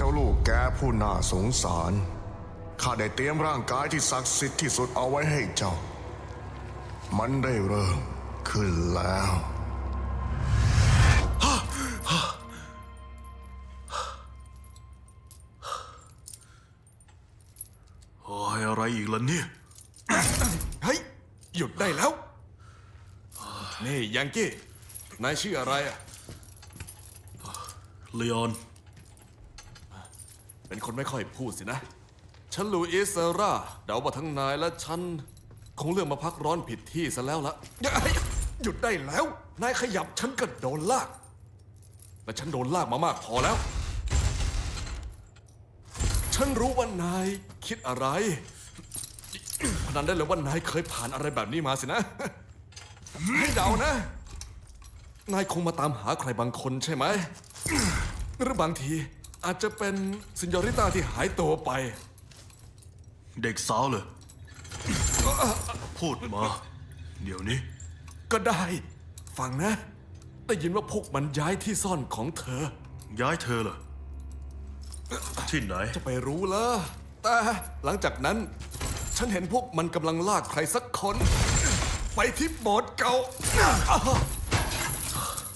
เจ้าลูกแกผู้น่าสงสาร ข้าได้เตรียมร่างกายที่ศักดิ์สิทธิ์ที่สุดเอาไว้ให้เจ้า มันได้เริ่มขึ้นแล้วโอ้ยอะไรอีกล่ะเนี่ย เฮ้ย หยุดได้แล้ว นี่ยังกี้ นายชื่ออะไรอะเลออน เป็นคนไม่ค่อยพูดสินะ ฉันลูอิสเซอร่าเดาว่าทั้งนายและฉัน คงเลือกมาพักร้อนผิดที่ซะแล้วละเฮ้ยหยุดได้แล้ว นายขยับฉันก็โดนลาก และฉันโดนลากมามากพอแล้ว ฉันรู้ว่านายคิดอะไร พนันได้เลยว่านายเคยผ่านอะไรแบบนี้มาสินะ ให้เดานะ นายคงมาตามหาใครบางคนใช่ไหม หรือบางที อาจจะเป็นซินยอริต้าที่หายตัวไป เด็กสาวเลย พูดมา เดี๋ยวนี้ ก็ได้ ฟังนะ ได้ยินว่าพวกมันย้ายที่ซ่อนของเธอ ย้ายเธอเหรอ ที่ไหน จะไปรู้เหรอแต่หลังจากนั้น ฉันเห็นพวกมันกำลังลากใครสักคน ไปที่โบสถ์เก่า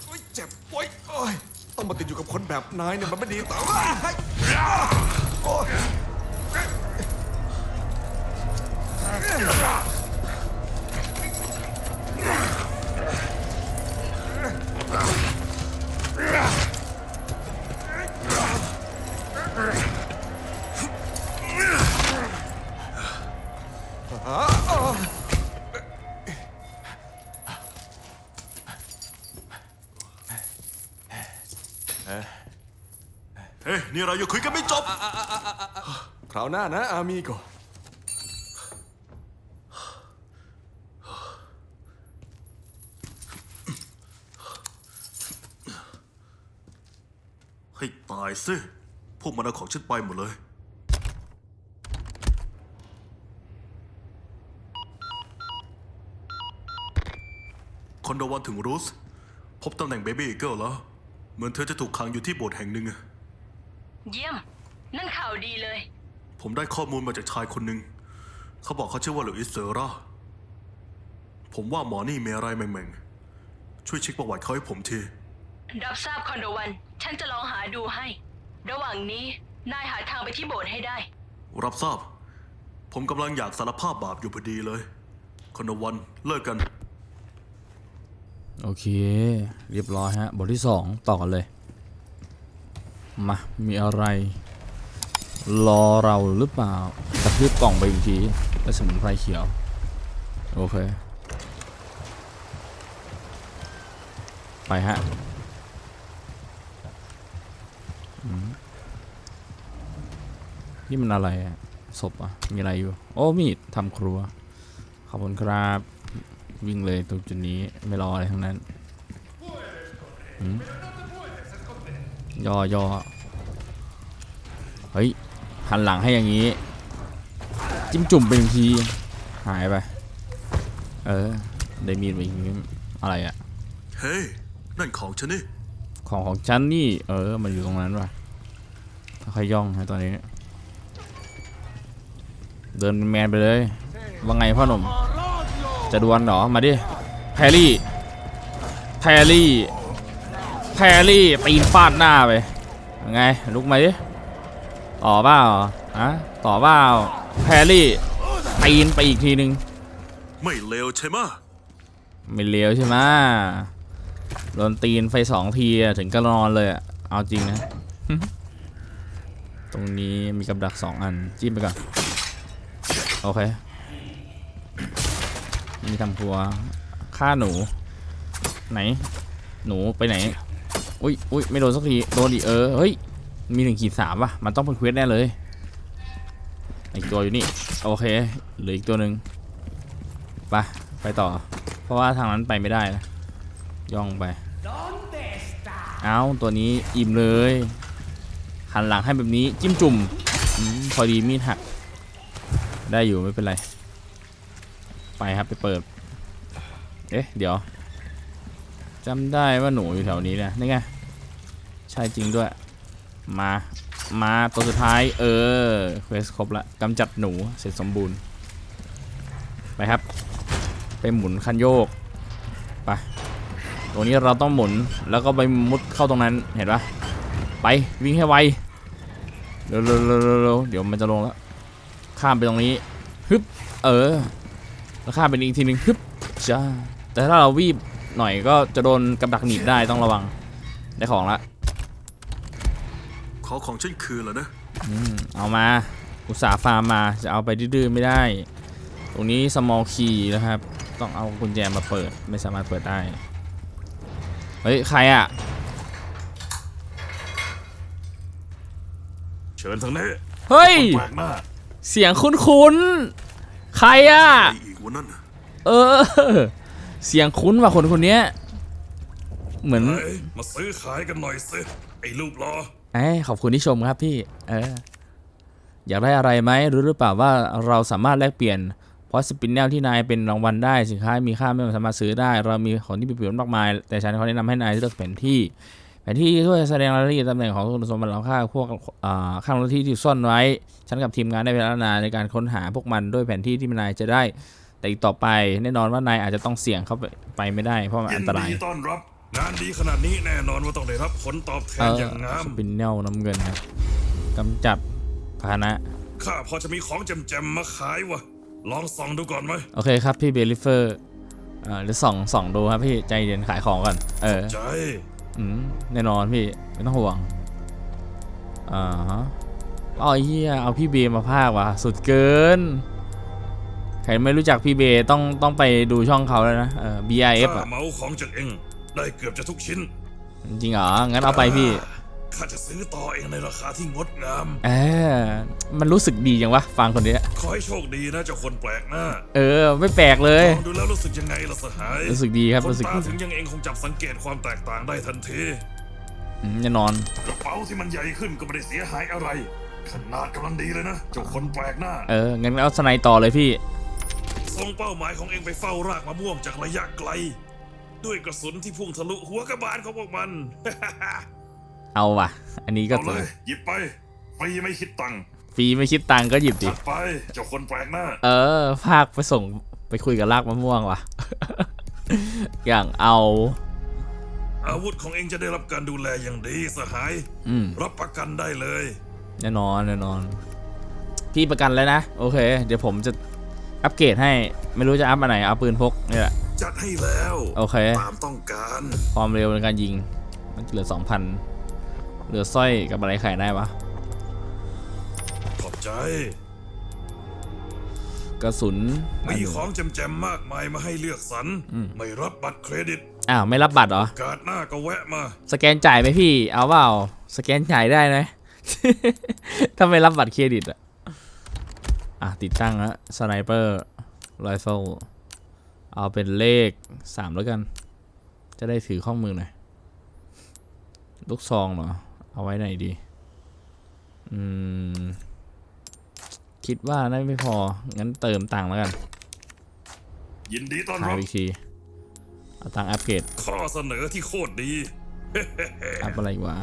โอ๊ยเจ็บโอ๊ยโอ๊ย ต้องมาติดอยู่กับคนแบบนายเนี่ยมันไม่ดีต่อโอ๊ย นี่เรายังคุยกันไม่จบ คราวหน้านะอามีโกให้ตายสิ พวกมันเอาของฉันไปหมดเลย คอนโดวันถึงรูส พบตำแหน่งเบบี้เกิลแล้ว เหมือนเธอจะถูกขังอยู่ที่โบสถ์แห่งหนึ่งอะ เยี่ยม นั่นข่าวดีเลย ผมได้ข้อมูลมาจากชายคนหนึ่ง เขาบอกเขาชื่อว่าลุอิสเซอร่า ผมว่าหมอนี่มีอะไรแม่งๆช่วยเช็คประวัติเขาให้ผมที รับทราบคอนโดวัน ฉันจะลองหาดูให้ ระหว่างนี้นายหาทางไปที่โบสถ์ให้ได้ รับทราบ ผมกำลังอยากสารภาพบาปอยู่พอดีเลย คอนโดวันเลิกกัน โอเค เรียบร้อยฮะ บทที่ 2 ต่อกันเลย มา มีอะไร รอเราหรือเปล่ากระทืบกล่องไปอีกทีและสมุนไพรเขียว โอเค ไปฮะนี่มันอะไรอะศพอะมีอะไรอยู่ โอ้มีดทำครัว ขอบคุณครับ วิ่งเลยตรงจุดนี้ไม่รออะไรทั้งนั้นหืม ย่อย่อเฮ้ยหันหลังให้อย่างนี้ จิ้มจุ่มไปอีกทีหายไป เออ ได้มีดไปอีกทีอะไรอะเฮ้ยนั่นของฉันนี่ของของฉันนี่ เออ มันอยู่ตรงนั้นว่ะค่อยๆย่องให้ตอนนี้ เดินเป็นแมนไปเลยว่าไงพ่อหนุ่มจะดวลเหรอ มาดิแพรรี่แพรรี่ แพรรี่ตีนฟาดหน้าไปยังไงลุกมาดิต่อเปล่าฮะต่อเปล่าแพรรี่ตีนไปอีกทีนึง ไม่เลวใช่ไหมะไม่เลวใช่ไหมโดนตีนไฟสองทีอะถึงก็นอนเลยอะเอาจริงนะ ตรงนี้มีกับดักสองอัน จิ้มไปก่อน โอเค มีทำครัวฆ่าหนู ไหน หนูไปไหน อุ้ยอุ้ยไม่โดนสักทีโดนดิเออเฮ้ยมีหนึ่งขีดสามว่ะมันต้องเป็นเควสแน่เลยอีกตัวอยู่นี่โอเคเหลืออีกตัวหนึ่งไปไปต่อ เพราะว่าทางนั้นไปไม่ได้นะย่องไปเอาตัวนี้อิ่มเลยหันหลังให้แบบนี้จิ้มจุ่มอมพอดีมีดหัก ได้อยู่ไม่เป็นไร ไปครับไปเปิด เอ๊ะ เดี๋ยว จำได้ว่าหนูอยู่แถวนี้นะนี่ไงใช่จริงด้วย มา มาตัวสุดท้าย เออเควสครบละกำจัดหนูเสร็จสมบูรณ์ ไปครับ ไปหมุนคันโยก ไป ตรงนี้เราต้องหมุนแล้วก็ไปมุดเข้าตรงนั้นเห็นปะไปวิ่งให้ไวเร็วเร็วเร็วเร็วเร็วเดี๋ยวมันจะลงแล้ว ข้ามไปตรงนี้ฮึบเออแล้วข้ามไปอีกทีหนึ่งฮึบจ้าแต่ถ้าเราวีบ หน่อยก็จะโดนกับดักหนีบได้ต้องระวัง ได้ของละขอของฉันคืนแล้วนะเอามา อุตสาห์ฟาร์มมาจะเอาไปดื้อๆไม่ได้ ตรงนี้ small key นะครับ ต้องเอากุญแจมาเปิดไม่สามารถเปิดได้ เฮ้ย ใครอะ เชิญทางนี้เฮ้ย แปลกหน้าเสียงคุ้นๆ ใครอะ ไออีกวันนั้นน่ะเออ เสียงคุ้นว่ะคนคนเนี้ยเหมือนเฮ้ยมาซื้อขายกันหน่อยสิไอ้รูปรอเอ้ยขอบคุณที่ชมครับพี่ เออ อยากได้อะไรไหมรู้หรือเปล่าว่าเราสามารถแลกเปลี่ยนเพราะสปินแนลที่นายเป็นรางวัลได้สินค้ามีค่าไม่สามารถซื้อได้ เรามีของที่มีประโยชน์มากมาย แต่ฉันขอแนะนำให้นายเลือกแผนที่ แผนที่ช่วยแสดงรายละเอียดตำแหน่งของคุณสมบัติเราค่าพวกอ่าข้างรถที่ที่ซ่อนไว้ ฉันกับทีมงานได้เวลานานในการค้นหาพวกมันด้วยแผนที่ที่นายจะได้ แต่อีกต่อไปแน่นอนว่านายอาจจะต้องเสี่ยงเข้าไปไปไม่ได้เพราะมันยิอันนตรายดีต้อนรับ งานดีขนาดนี้แน่นอนว่าต้องได้รับผลตอบแทเอนออย่างงามสปินแนลน้ำเงินครับกำจัดพาหนะข้าพอจะมีของแจมๆมาขายวะลองส่องดูก่อนไหมโอเคครับพี่เบลิเฟอร์อ่าเดี๋ยวส่องส่องดูครับพี่ใจเย็นขายของก่อนเออใจอืมแน่นอนพี่ไม่ต้องห่วงอ่าฮะอ๋อเฮียเอาพี่เบมาพากย์ว่ะสุดเกิน ใครไม่รู้จักพี่เบต้องต้องไปดูช่องเขาแล้วนะเออ BIF ข้าอะเหมาของจากเองได้เกือบจะทุกชิ้น จริงเหรอ งั้นเอาไปพี่ ข้าจะซื้อต่อเองในราคาที่งดงาม เออมันรู้สึกดีจังวะ ฟังคนเนี้ยขอให้โชคดีนะเจ้าคนแปลกหน้าเออ ไม่แปลกเลย ลองดูแล้วรู้สึกยังไงล่ะสหายรู้สึกดีครับ คนรู้สึกตาดีถึงยังเองคงจับสังเกตความแตกต่างได้ทันทีอืมแน่นอน กระเป๋าที่มันใหญ่ขึ้นก็ไม่ได้เสียหายอะไร ขนาดกำลังดีเลยนะเจ้าคนแปลกหน้า เออ งั้นเอาสไนด์ต่อเลยพี่ ส่งเป้าหมายของเองไปเฝ้ารากมะม่วงจากระยะไกล ด้วยกระสุนที่พุ่งทะลุหัวกระบาลของพวกมัน เอาว่ะ อันนี้ก็เอาเลยหยิบไปฟรีไม่คิดตังค์ฟรีไม่คิดตังค์ก็หยิบดิ จัดไปเจ้าคนแปลกหน้า เออ ภาคไปส่งไปคุยกับลากมะม่วงว่ะ อย่างเอา อาวุธของเองจะได้รับการดูแลอย่างดีสหาย อืม รับประกันได้เลย แน่นอนแน่นอน พี่ประกันแล้วนะ โอเค เดี๋ยวผมจะ อัปเกรดให้ไม่รู้จะอัพอันไหนเอาปืนพกนี่แหละจัดให้แล้วโอเคตามต้องการความเร็วในการยิง มันเหลือสองพันเหลือสร้อยกับอะไรขายได้วะขอบใจ กระสุนมีของแจมๆมากมายมาให้เลือกสรรไม่รับบัตรเครดิตอ้าวไม่รับบัตรเหรอการหน้าก็แวะมา สแกนจ่ายไหมพี่เอาเปล่าสแกนจ่ายได้ไหมถ้าไม่รับบัตรเครดิตอะ อะ ติดตั้งแล้วสไนเปอร์ไรเฟิลเอาเป็นเลขสามแล้วกัน จะได้ถือข้อมือหน่อย ลูกซองเหรอ เอาไว้ไหนดี อืม คิดว่าน่าไม่พอ งั้นเติมตังค์แล้วกันยินดีต้อนหารับวิธีเอาตังค์อัปเกรด ข้อเสนอที่โคตรดี อัพอะไรอีกวะ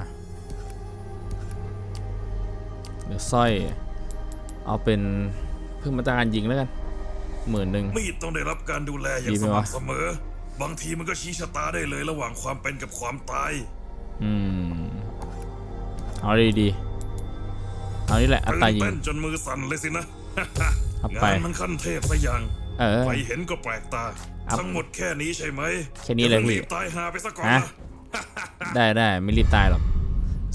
เดี๋ยวสร้อย เอาเป็น เพิ่มมาตรการยิงแล้วกันหมื่นหนึ่งมีดต้องได้รับการดูแลอย่างดีไหมสวะม่ำเสมอ บางทีมันก็ชี้ชะตาได้เลยระหว่างความเป็นกับความตาย อืม เอาดีดีๆเอานี่แหละอัตื่ตรานยิงเต้นจนมือสั่นเลยสินะเอาไปงานมันขั้นเทพซะอย่างเออไปเห็นก็แปลกตาอัพทั้งหมดแค่นี้ใช่ไหมแค่นี้เลยอาพิ่งพี่รีบตายหาไปซะก่อนฮะนะได้ได้ไม่รีบตายหรอก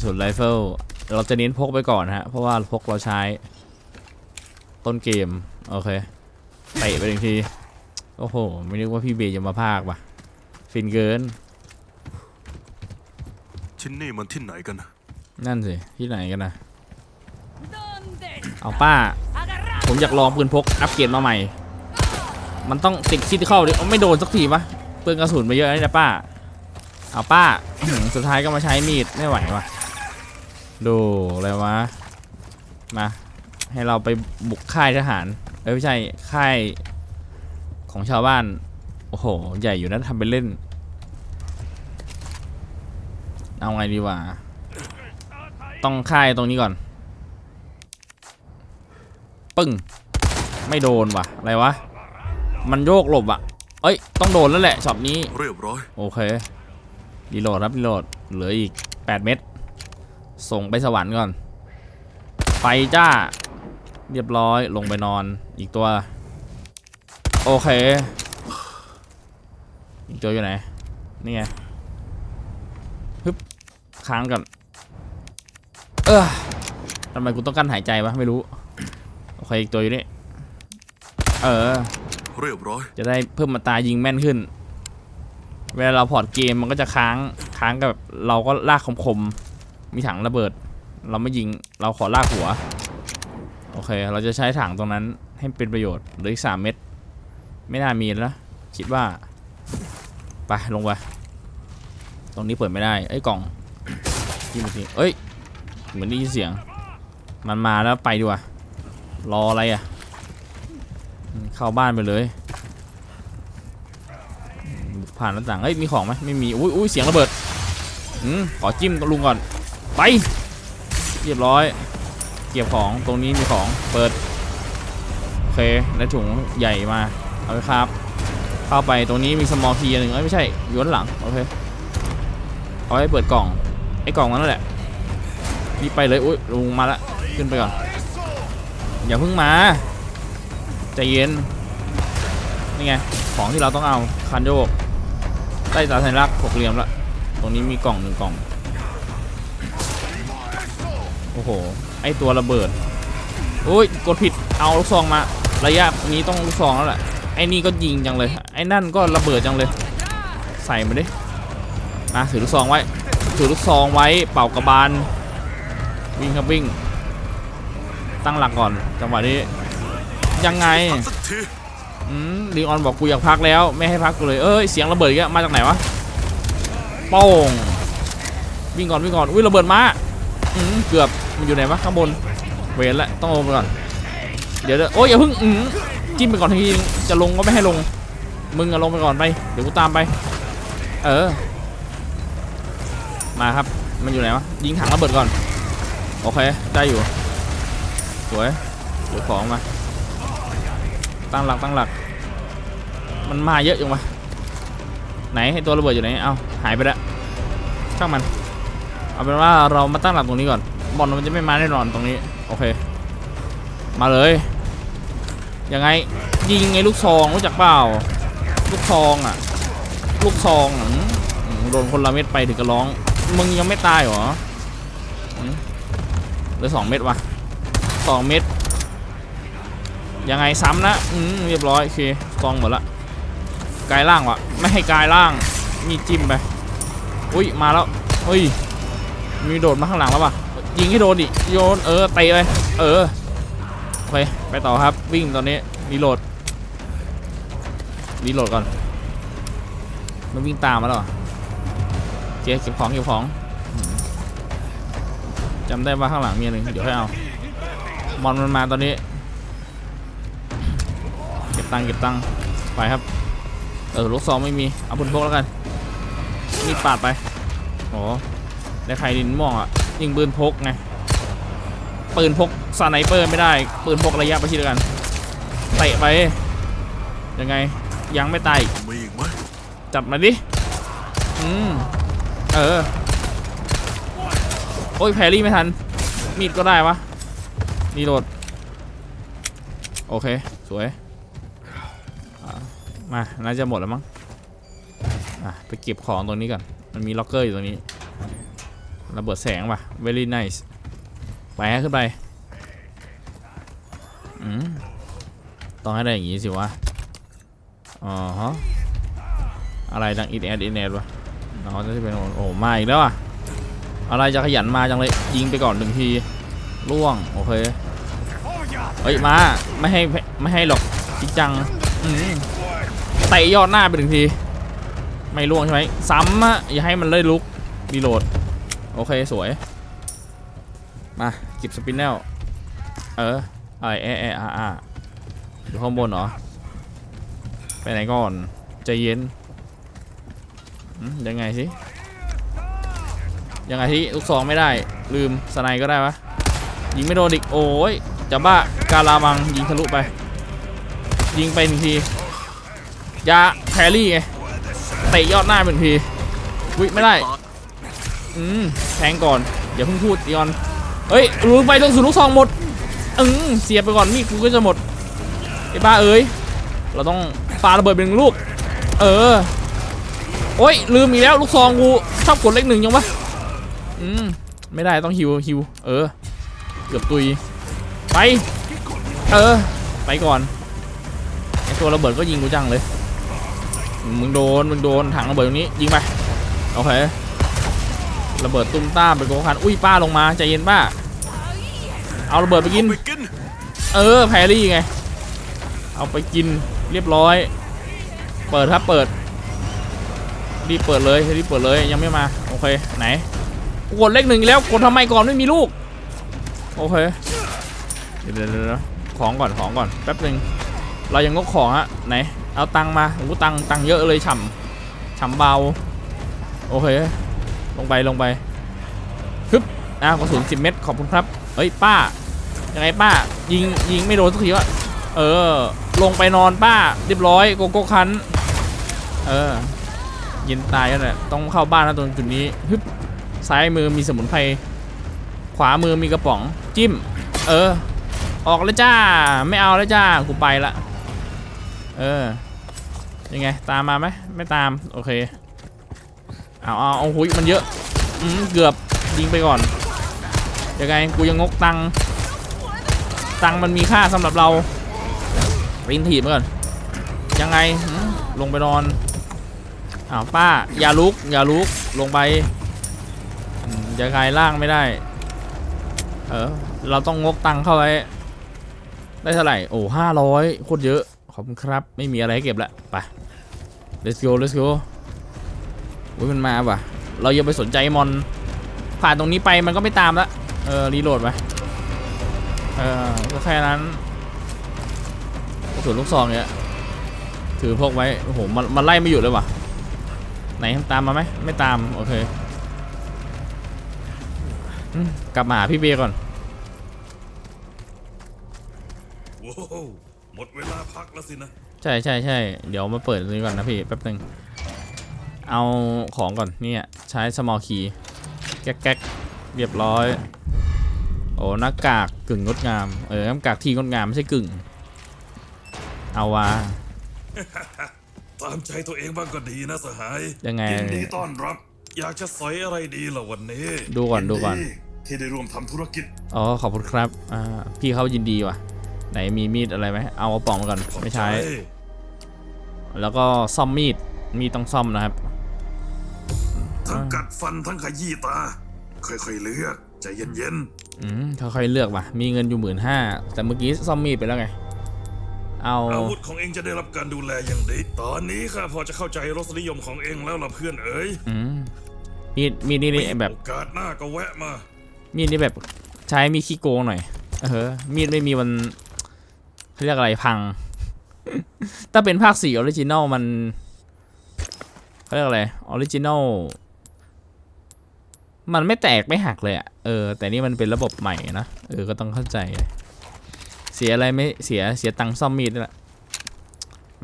ส่วนไรเฟิลเราจะเน้นพกไปก่อนฮะ เพราะว่าพกเราใช้ ต้นเกม โอเคเตะไปหนึ่งที โอ้โห ไม่นึกว่าพี่เบย์จะมาพากว่ะ ฟินเกิน ที่นี่มันที่ไหนกันนะนั่นสิ ที่ไหนกันนะเอาป้า ผมอยากลองปืนพก อัปเกรดมาใหม่ มันต้องติดซิติเข้าดิเอาไม่โดนสักทีปะเปลืองกระสุนไปเยอะนะเนี่ยป้า เอาป้าอื้อหือสุดท้ายก็มาใช้มีดไม่ไหววะดูอะไรวะ มา ให้เราไปบุกค่ายทหาร เอ้ยไม่ใช่ค่ายของชาวบ้าน โอ้โห ใหญ่อยู่นะทำเป็นเล่น เอาไงดีวะ ต้องค่ายตรงนี้ก่อน ปึ้ง ไม่โดนว่ะ อะไรวะ มันโยกหลบอะ เอ้ย ต้องโดนแล้วแหละช็อตนี้ เรียบร้อย โอเค รีโหลดครับรีโหลด เหลืออีก 8 เม็ด ส่งไปสวรรค์ก่อน ไปจ้า เรียบร้อยลงไปนอนอีกตัว โอเค อีกตัวอยู่ไหน นี่ไงฮึบค้างก่อนเออทำไมกูต้องกั้นหายใจวะไม่รู้ โอเค อีกตัวอยู่นี่ เออ เรียบร้อย จะได้เพิ่มมาตรายิงแม่นขึ้น เวลาเราพอร์ตเกมมันก็จะค้างค้างกับเราก็ลากคมๆมีถังระเบิด เราไม่ยิงเราขอลากหัว โอเค เราจะใช้ถังตรงนั้นให้เป็นประโยชน์เหลืออีกสามเม็ดไม่น่ามีแล้ว คิดว่า ไป ลงไป ตรงนี้เปิดไม่ได้เอ้ยกล่องที่เมื่อกี้เอ้ย เหมือนได้ยินเสียง มันมาแล้วไปดีกว่า รออะไรอะ เข้าบ้านไปเลย ผ่านหน้าต่าง เฮ้ย มีของไหมไม่มี อุ้ยอุ้ยเสียงระเบิดอืมขอจิ้มกับลุงก่อน ไป เรียบร้อย เก็บของตรงนี้มีของเปิดโอเคได้ถุงใหญ่มาเอาไปครับ เข้าไปตรงนี้มีสมอลคีย์หนึ่งเอ้ยไม่ใช่อยู่ด้านหลังโอเคเอาให้เปิดกล่องไอ้กล่องนั้นแหละรีบไปเลยอุ้ยลงมาละขึ้นไปก่อนอย่าเพิ่งมาใจเย็นนี่ไงของที่เราต้องเอาคันโยกใต้ตาสัญลักษณ์หกเหลี่ยมละตรงนี้มีกล่องหนึ่งกล่องโอ้โห ไอตัวระเบิดโอ้ยกดผิดเอาลูกซองมา ระยะนี้ต้องลูกซองแล้วแหละไอ้นี่ก็ยิงจังเลย ไอ้นั่นก็ระเบิดจังเลย ใส่มาดิมาถือลูกซองไว้ถือลูกซองไว้เป่ากระบาลวิ่งครับวิ่ง ตั้งหลักก่อนจังหวะนี้ยังไงอืมลีออนบอกกูอยากพักแล้ว ไม่ให้พักกูเลยเอ้ยเสียงระเบิดอีกแล้วมาจากไหนวะโป้งวิ่งก่อนวิ่งก่อนอุ้ยระเบิดมาอืมเกือบ มันอยู่ไหนวะข้างบน เวรละต้องลงไปก่อน เดี๋ยวโอ้ยอย่าเพิ่งอืมจิ้มไปก่อนทีจะลงก็ไม่ให้ลง มึงอะลงไปก่อนไปเดี๋ยวกูตามไป เออ มาครับ มันอยู่ไหนวะยิงถังระเบิดก่อน โอเคได้อยู่ สวยเดี๋ยวของมา ตั้งหลักตั้งหลัก มันมาเยอะจังวะไหนให้ตัวระเบิดอยู่ไหน เอาหายไปแล้วช่างมัน เอาเป็นว่าเรามาตั้งหลักตรงนี้ก่อน บอลมันจะไม่มาแน่นอนตรงนี้ โอเค มาเลย ยังไง ยิงไงลูกซองรู้จักเปล่า ลูกซองอะ ลูกซองอะอืมอืมโดนคนละเม็ดไปถึงกระร้อง มึงยังไม่ตายเหรอเหลือสองเม็ดวะสองเม็ดยังไงซ้ำนะอืมเรียบร้อยโอเคซองหมดละกายล่างวะไม่ให้กายล่างมีจิ้มไป อุ้ยมาแล้วเฮ้ยมีโดดมาข้างหลังแล้วป่ะ ยิงให้โดนดิโยนเออเตะไปเออโอเคไปต่อครับวิ่งตอนนี้รีโหลดรีโหลดก่อน มันวิ่งตามมาแล้วอะโอเก็บของเก็บของจำได้ว่าข้างหลังมีอะไรเดี๋ยวให้เอามอนมันมาตอนนี้ เก็บตังค์เก็บตังค์ไปครับ เออลูกซองไม่มีเอาปืนพกแล้วกันมีดปาดไปโอ้ได้ใครดินม่วงอะ ยิงปืนพกไงปืนพกสไนเปอร์ไม่ได้ ปืนพกระยะประชิดกันเตะไปยังไงยังไม่ตายอีกมีอีกไหมจัดมาดิอืมเออโอ้ยแพรรี่ไม่ทัน มีดก็ได้วะรีโหลดโอเค สวยมาน่าจะหมดแล้วมั้งอะไปเก็บของตรงนี้ก่อน มันมีล็อกเกอร์อยู่ตรงนี้ ระเบิดแสงว่ะ very nice ไปฮะขึ้นไปอืมต้องให้ได้อย่างงี้สิวะ อ๋อฮะ อะไรดังอินแอดอินแอดวะน้องจะเป็นโอ้มาอีกแล้วอะ อะไรจะขยันมาจังเลย ยิงไปก่อนหนึ่งทีล่วง โอเค เฮ้ย มา ไม่ให้ไม่ให้หรอกจริงจังอืมเตะยอดหน้าไปหนึ่งที ไม่ล่วงใช่ไหมซ้ำอะอย่าให้มันเลยลุกรีโหลด โอเค สวย มาเก็บสปินแนลเออไอเอเออาอาอยู่ข้างบนเหรอ ไปไหนก่อน ใจเย็น ยังไงสิ ยังไงที่ลูกซองไม่ได้ ลืมสไนก็ได้ปะยิงไม่โดนอีก โอ้ยจะบ้าการามัง ยิงทะลุไป ยิงไปหนึ่งที ยาแพรี่ไง เตะยอดหน้าไปหนึ่งที วิไม่ได้ อืมแทงก่อนอย่าเพิ่งพูดดิออนเฮ้ยรู้ไปจนสุดลูกซองหมดอืมเสียไปก่อนมีดกูก็จะหมดไอ้บ้าเอ้ยเราต้องปาระเบิดเป็นลูก เออโอ้ยลืมอีกแล้วลูกซองกูชอบกดเลขหนึ่งยังวะอืมไม่ได้ต้องฮิวฮิวเออ เกือบตุยไป เออ ไปก่อนไอตัวระเบิดก็ยิงกูจังเลย มึงโดน มึงโดนถังระเบิดตรงนี้ยิงไป โอเค ระเบิดตุ้มต้ามไปโกคัน อุ้ยป้าลงมาใจเย็นป้า เอาระเบิดไปกินไปกินเออแพรรี่ไง เอาไปกินเรียบร้อย เปิดครับเปิด รีบเปิดเลยรีบเปิดเลยยังไม่มา โอเคไหนกูกดเลขหนึ่งอีกแล้วกดทำไมก่อนไม่มีลูก โอเคเดี๋ยวเดี๋ยวเดี๋ยวของก่อนของก่อนแป๊บหนึ่งเรายังงกของอะไหน เอาตังค์มาโอ้โหตังค์ตังค์เยอะเลยฉ่ำฉ่ำเบา โอเค ลงไปลงไปฮึบอะกระสุน10เม็ดขอบคุณครับเฮ้ยป้ายังไงป้า ยิงยิงไม่โดนสักทีวะเออ ลงไปนอนป้า เรียบร้อยโกโก้คันเออเย็นตายแล้วแหละต้องเข้าบ้านนะตรงจุดนี้ฮึบซ้ายมือมีสมุนไพรขวามือมีกระป๋องจิ้ม เออ ออกแล้วจ้า ไม่เอาแล้วจ้ากูไปละ เออยังไง ตามมาไหมไม่ตาม โอเค เอาเอาเอาหุยมันเยอะอืมเกือบยิงไปก่อนยังไงกูยังงกตังตังมันมีค่าสำหรับเราปีนถีบมาก่อนยังไงลงไปนอนอ้าวป้าอย่าลุกอย่าลุกลงไปย่ากายล่างไม่ได้เออเราต้องงกตังเข้าไว้ได้เท่าไหร่โอ้ห้าร้อยโคตรเยอะขอบคุณครับ ไม่มีอะไรให้เก็บละไป let's go let's go อุ้ยมันมาว่ะ เราอย่าไปสนใจมอน ผ่านตรงนี้ไปมันก็ไม่ตามละเออรีโหลดไปเออก็แค่นั้นกระสุนลูกซองเนี่ยถือพกไว้โอ้โหมันมันไล่ไม่หยุดเลยว่ะ ไหนตามมาไหมไม่ตามโอเคอืมกลับมาหาพี่เบย์ก่อนโว้วหมดเวลาพักแล้วสินะ ใช่ใช่ใช่เดี๋ยวมาเปิดตรงนี้ก่อนนะพี่แป๊บหนึง เอาของก่อนเนี่ยใช้ small key แก๊กแก๊กเรียบร้อย โอ้หน้ากากกึ่งงดงาม เออหน้ากากที่งดงามไม่ใช่กึ่ง เอาวะตามใจตัวเองบ้างก็ดีนะสหายยังไงยินดีต้อนรับ อยากจะสอยอะไรดีล่ะวันนี้ ดูก่อนดูก่อนยิที่ได้ร่วมทำธุรกิจ อ๋อ ขอบคุณครับ อ่า พี่เขายินดีว่ะ ไหนมีมีดอะไรไหม เอากระป๋องมาก่อน ไม่ใช้ แล้วก็ซ่อมมีด มีดต้องซ่อมนะครับ ทั้งกัดฟันทั้งขยี้ตา ค่อยๆเลือกใจเย็นอืมค่อยๆเลือกว่ะ มีเงินอยู่หมื่นห้าแต่เมื่อกี้ซ่อมมีดไปแล้วไง เอาๆอาวุธของเองจะได้รับการดูแลอย่างดี ตอนนี้ข้าพอจะเข้าใจรสนิยมของเองแล้วล่ะเพื่อนเอ๋ยอืมมีดมีดนี่นี่แบบโอกาสหน้าก็แวะมา มีดนี่แบบใช้มีดขี้โกงหน่อย เออ มีดไม่มีวันเขาเรียกอะไรพัง ถ้าเป็นภาคสี่ออริจินอลมันเขาเรียกอะไรออริจินอล มันไม่แตกไม่หักเลยอะเออ แต่นี่มันเป็นระบบใหม่นะ เออ ก็ต้องเข้าใจ เสียอะไรไม่เสีย เสียตังค์ซ่อมมีดนี่แหละ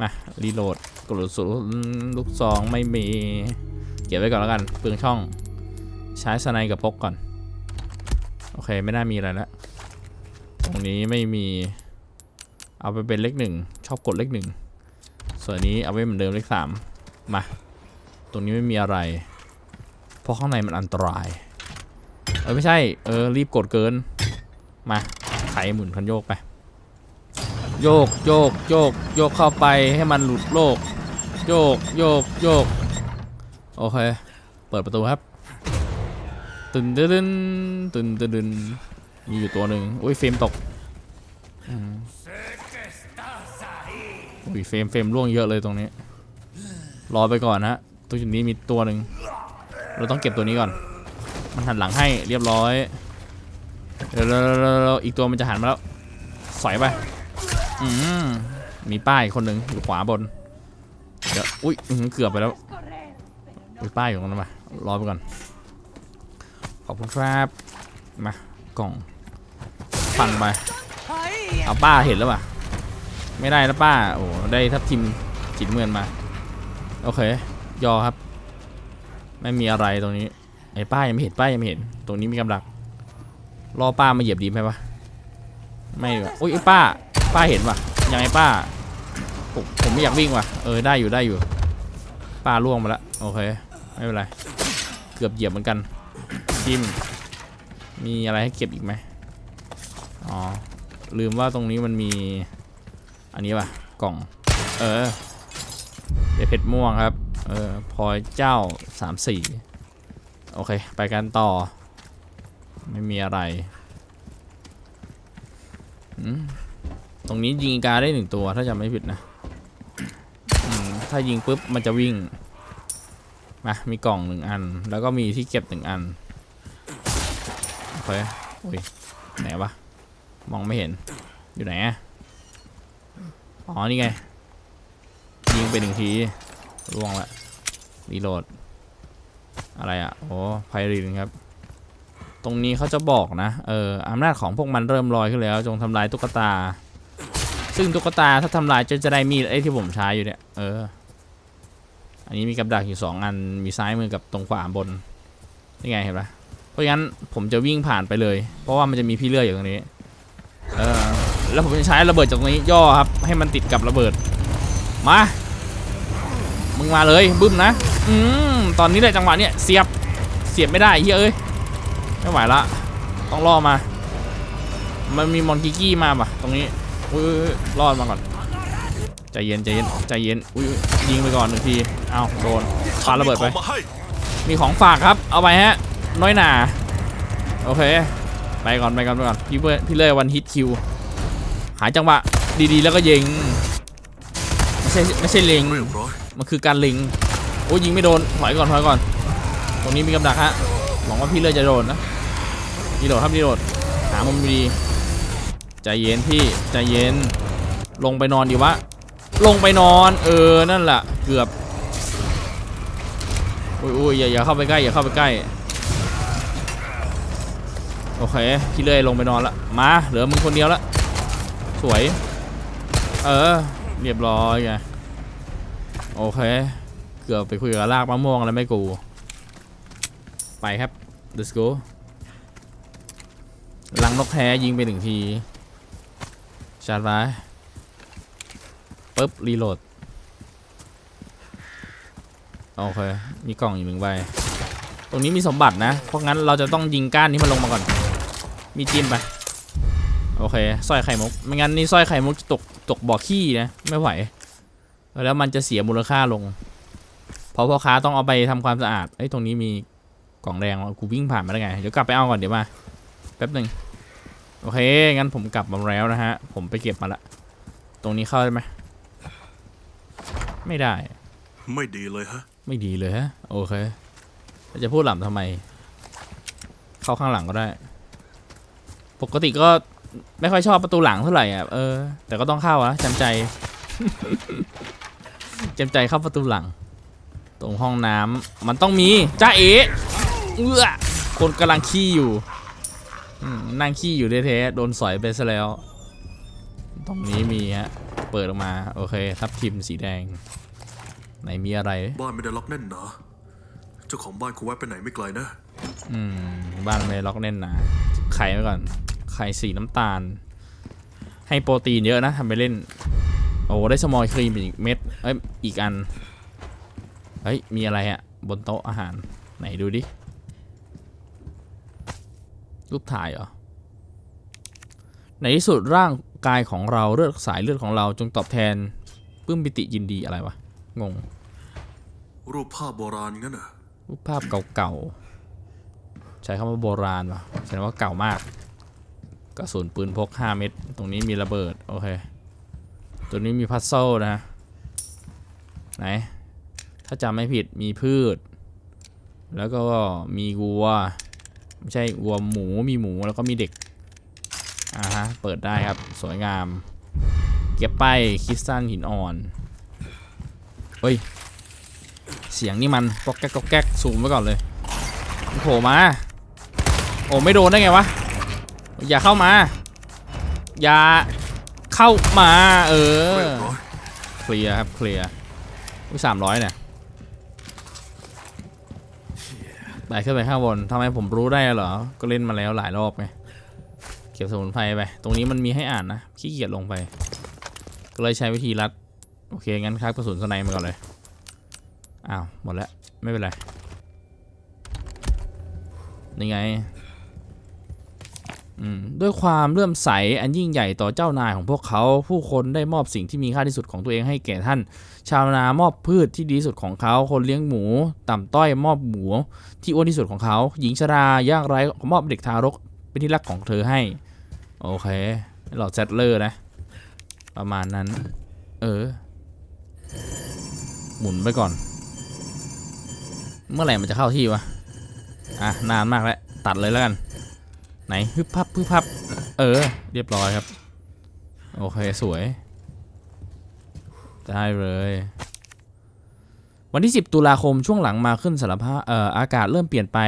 มา รีโหลดกดสุดลูกซองไม่มี เก็บไว้ก่อนแล้วกัน เปลืองช่อง ใช้สไนกับพกก่อน โอเค ไม่น่ามีอะไรแล้ว ตรงนี้ไม่มี เอาไปเป็นเลขหนึ่ง ชอบกดเลขหนึ่ง ส่วนนี้เอาไว้เหมือนเดิมเลขสามมา ตรงนี้ไม่มีอะไร ราะข้างในมันอันตราย เออไม่ใช่ เออรีบกดเกิน มาไขหมุนคันโยกไป โยกโยกโยกโยกเข้าไปให้มันหลุดโลก โยกโยกโยก โอเค เปิดประตูครับตึนตึนตึนตึนตึนมีอยู่ตัวหนึ่งอุ้ยเฟรมตกอุ้ยเฟรมเฟรมร่วงเยอะเลยตรงนี้ รอไปก่อนนะตัวจุดนี้มีตัวหนึ่ง เราต้องเก็บตัวนี้ก่อน มันหันหลังให้เรียบร้อยเดี๋ยวๆอีกตัวมันจะหันมาแล้ว สอยไป อืมมีป้ายคนหนึ่งอยู่ขวาบน เดี๋ยว อุ้ยเกือบไปแล้วป้ายอยู่ตรงนั้นมารอไปก่อน ขอบคุณครับ มา กล่องฟังไปเอาป้าเห็นแล้วป่ะ ไม่ได้แล้วป้า โอ้ ได้ทับทิมจิตเมือนมา โอเค ยอครับ ไม่มีอะไรตรงนี้ ไอ้ป้ายังไม่เห็นป้ายังไม่เห็น ตรงนี้มีกำลังรอป้ามาเหยียบดีไหมวะไม่ดีกว่าอุ้ยไอ้ป้า ป้าเห็นปะยังไงป้าผมผมไม่อยากวิ่งว่ะเออได้อยู่ได้อยู่ ป้าล่วงมาล้วโอเคไม่เป็นไรเกือบเหยียบเหมือนกันทิมมีอะไรให้เก็บอีกไหมอ๋อลืมว่าตรงนี้มันมี อันนี้ป่ะกล่อง เออเดยวเพชรม่วงครับ เออพอยเจ้าสามสี่โอเค ไปกันต่อ ไม่มีอะไร ตรงนี้ยิงกาได้หนึ่งตัวถ้าจำไม่ผิดนะ ถ้ายิงปุ๊บมันจะวิ่ง มา มีกล่องหนึ่งอัน แล้วก็มีที่เก็บหนึ่งอัน โอเคอุ้ยไหนวะ มองไม่เห็น อยู่ไหนอ๋อ นี่ไง ยิงไปหนึ่งที ร่วงละรีโหลด อะไรอะโอ้ไพรินครับ ตรงนี้เขาจะบอกนะ เอออำนาจของพวกมันเริ่มลอยขึ้นแล้ว จงทำลายตุ๊กตา ซึ่งตุ๊กตาถ้าทำลายจะจะได้มีดไอ้ที่ผมใช้อยู่เนี่ย เออ อันนี้มีกับดักอยู่สองอัน มีซ้ายมือกับตรงขวาบน นี่ไงเห็นปะเพราะงั้นผมจะวิ่งผ่านไปเลย เพราะว่ามันจะมีพี่เลื่อยอยู่ตรงนี้ เออ แล้วผมจะใช้ระเบิดจากตรงนี้ย่อครับ ให้มันติดกับระเบิด มา มึงมาเลยบึ้มนะอืมตอนนี้แหละจังหวะเนี้ยเสียบเสียบไม่ได้เฮ้ยเอ้ยไม่ไหวละต้องล่อมา มันมีมอนกิกี้มาป่ะตรงนี้อุ้ยรอดมาก่อนใจเย็นใจเย็นใจเย็นอุ้ยยิงไปก่อนหนึ่งทีเอ้าโดนปาระเบิดไป มีของฝากครับ เอาไปฮะ น้อยหนาโอเค ไปก่อนไปก่อนไปก่อนพี่เบิร์ดพี่เล่วันฮิตคิว หาจังหวะดีๆแล้วก็ยิงไม่ใช่ไม่ใช่เล็ง มันคือการล็งโอ้ยยิงไม่โดนถอยก่อนถอยก่อน ตรงนี้มีกำดักฮะหวังว่าพี่เล่จะโดนนะรีโหลดครับรีโหลดหามุมดีใจเย็นพี่ใจเย็น ลงไปนอนดีวะลงไปนอนเออนั่นแหละเกือบอุ้ยอุ้ยอย่าอย่าเข้าไปใกล้อย่าเข้าไปใกล้โอเคพี่เลื่อยลงไปนอนละมาเหลือมึงคนเดียวละสวย เออ เรียบร้อยไง โอเค เกือบไปคุยกับลากมะม่วงแล้วไม่กู ไปครับ let's go ลังนกแท้ยิงไปหนึ่งที ชาร์จไว้ปุ๊บ รีโหลด โอเค มีกล่องอีกหนึ่งใบ ตรงนี้มีสมบัตินะ เพราะงั้นเราจะต้องยิงก้านนี้มันลงมาก่อน มีจิ้มไป โอเคสร้อยไข่มุก ไม่งั้นนี่สร้อยไข่มุกจะตกตกบ่อขี้นะ ไม่ไหว แล้วมันจะเสียมูลค่าลง เพราะพ่อค้าต้องเอาไปทำความสะอาดเอ้ยตรงนี้มีกล่องแดงกูวิ่งผ่านมาได้ไง เดี๋ยวกลับไปเอาก่อนเดี๋ยวมา แป๊บหนึ่งโอเค งั้นผมกลับมาแล้วนะฮะ ผมไปเก็บมาละ ตรงนี้เข้าได้ไหม ไม่ได้ ไม่ดีเลยฮะ ไม่ดีเลยฮะ โอเคแล้วจะพูดหล่ำทำไม เข้าข้างหลังก็ได้ ปกติก็ไม่ค่อยชอบประตูหลังเท่าไหร่อะ เออ แต่ก็ต้องเข้าอะจำใจ จำใจเข้าประตูหลัง ตรงห้องน้ำมันต้องมีจ้าเอ๋เอื้อคนกำลังขี้อยู่อืมนั่งขี้อยู่แท้ๆโดนสอยไปซะแล้ว ตรงนี้มีฮะ เปิดออกมา โอเค ทับทิมสีแดง ไหนมีอะไร บ้านไม่ได้ล็อกแน่นหนาเจ้าของบ้านคงแวะไปไหนไม่ไกลนะ อืม บ้านไม่ได้ล็อกแน่นหนาไข่ไว้ก่อน ไข่สีน้ำตาล ให้โปรตีนเยอะนะทำไปเล่น โอ้ได้สมอลครีมอีกเม็ดเอ้ยอีกอันเฮ้ยมีอะไรอะบนโต๊ะอาหารไหนดูดิรูปถ่ายเหรอในที่สุดร่างกายของเราเลือดสายเลือดของเราจงตอบแทนปลื้มปิติยินดีอะไรวะงง รูปภาพโบราณงั้นน่ะรูปภาพเก่าๆใช้คำว่าโบราณวะแสดงว่าเก่ามากกระสุนปืนพก 5 เม็ดตรงนี้มีระเบิด โอเค ตัวนี้มีพัซเซิลนะ ไหน ถ้าจำไม่ผิดมีพืช แล้วก็มีวัว ไม่ใช่วัวหมูมีหมูแล้วก็มีเด็ก อ่าฮะ เปิดได้ครับ สวยงาม เก็บไปคริสตัลหินอ่อนเฮ้ย เสียงนี่มันก๊อกแก๊กก๊อกแก๊กซูมไว้ก่อนเลยโผล่มา โอ้ไม่โดนได้ไงวะ อย่าเข้ามา อย่า เข้ามาเออเคลียร์ครับเคลียร์อุ้ยสามร้อยเนี่ยไปขึ้นไปข้างบนทำไมผมรู้ได้เหรอ ก็เล่นมาแล้วหลายรอบไง เก็บสมุนไพรไป ตรงนี้มันมีให้อ่านนะ ขี้เกียจลงไป ก็เลยใช้วิธีรัด โอเค งั้นครับกระสุนสไนมาก่อนเลย อ้าว หมดแล้ว ไม่เป็นไรนี่ไง ด้วยความเลื่อมใสอันยิ่งใหญ่ต่อเจ้านายของพวกเขา ผู้คนได้มอบสิ่งที่มีค่าที่สุดของตัวเองให้แก่ท่าน ชาวนามอบพืชที่ดีสุดของเขา คนเลี้ยงหมู ต่ำต้อยมอบหมู ที่อ้วนที่สุดของเขา หญิงชรายากไร้มอบเด็กทารกเป็นที่รักของเธอให้ โอเคหลอดเซตเลอร์นะ ประมาณนั้น เออ หมุนไปก่อน เมื่อไหร่มันจะเข้าที่วะ อะนานมากแล้ว ตัดเลยแล้วกัน ไหนพึบพับพึบพับ เออ เรียบร้อยครับ โอเค สวย ได้เลย วันที่ 10 ตุลาคมช่วงหลังมาขึ้นสารภาพเอ่ออากาศเริ่มเปลี่ยนไป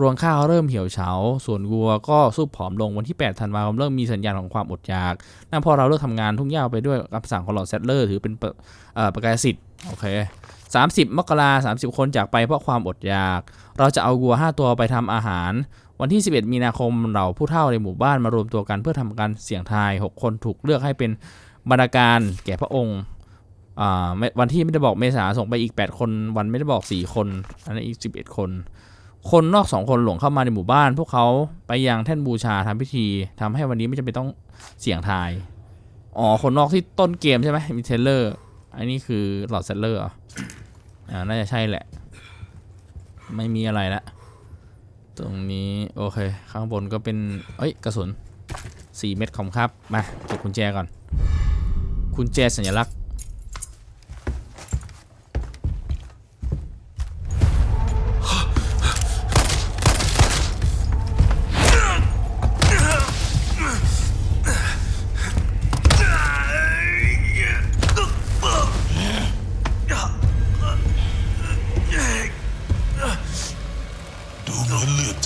รวงข้าวเริ่มเหี่ยวเฉา ส่วนวัวก็สู้ผอมลงวันที่ 8 ธันวาคมเริ่มมีสัญญาณของความอดอยากนั่นพอเราเลิกทำงานทุ่งหญ้าไปด้วยคำสั่งของหลอดแซตเลอร์ถือเป็นประเอ่อประกาศสิทธิ์โอเค 30 มกราสามสิบคนจากไปเพราะความอดอยาก เราจะเอาวัว 5 ตัวไปทำอาหาร วันที่ 11 มีนาคมเราผู้เฒ่าในหมู่บ้านมารวมตัวกันเพื่อทำการเสี่ยงทาย 6 คนถูกเลือกให้เป็นบรรณาการแก่พระองค์วันที่ไม่ได้บอกเมษาส่งไปอีก 8 คน วันไม่ได้บอก 4 คน อันนั้นอีก 11 คน คนนอก 2 คนหลงเข้ามาในหมู่บ้าน พวกเขาไปยังแท่นบูชาทำพิธีทำให้วันนี้ไม่จำเป็นต้องเสี่ยงทาย อ๋อ คนนอกที่ต้นเกมใช่ไหมมีเทเลอร์ อันนี้คือหลอดเซลเลอร์อ่าน่าจะใช่แหละ ไม่มีอะไรละ ตรงนี้โอเค ข้างบนก็เป็น เอ้ยกระสุน 4 เม็ดของครับ มาเก็บกุญแจก่อนกุญแจสัญลักษณ์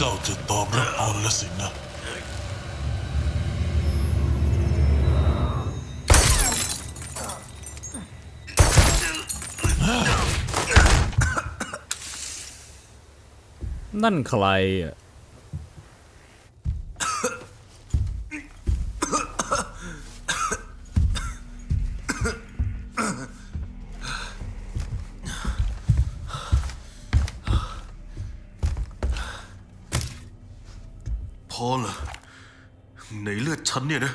จ้าจะตอบรับเอาละสินะ นั่นใครอะ เนี่ยนะ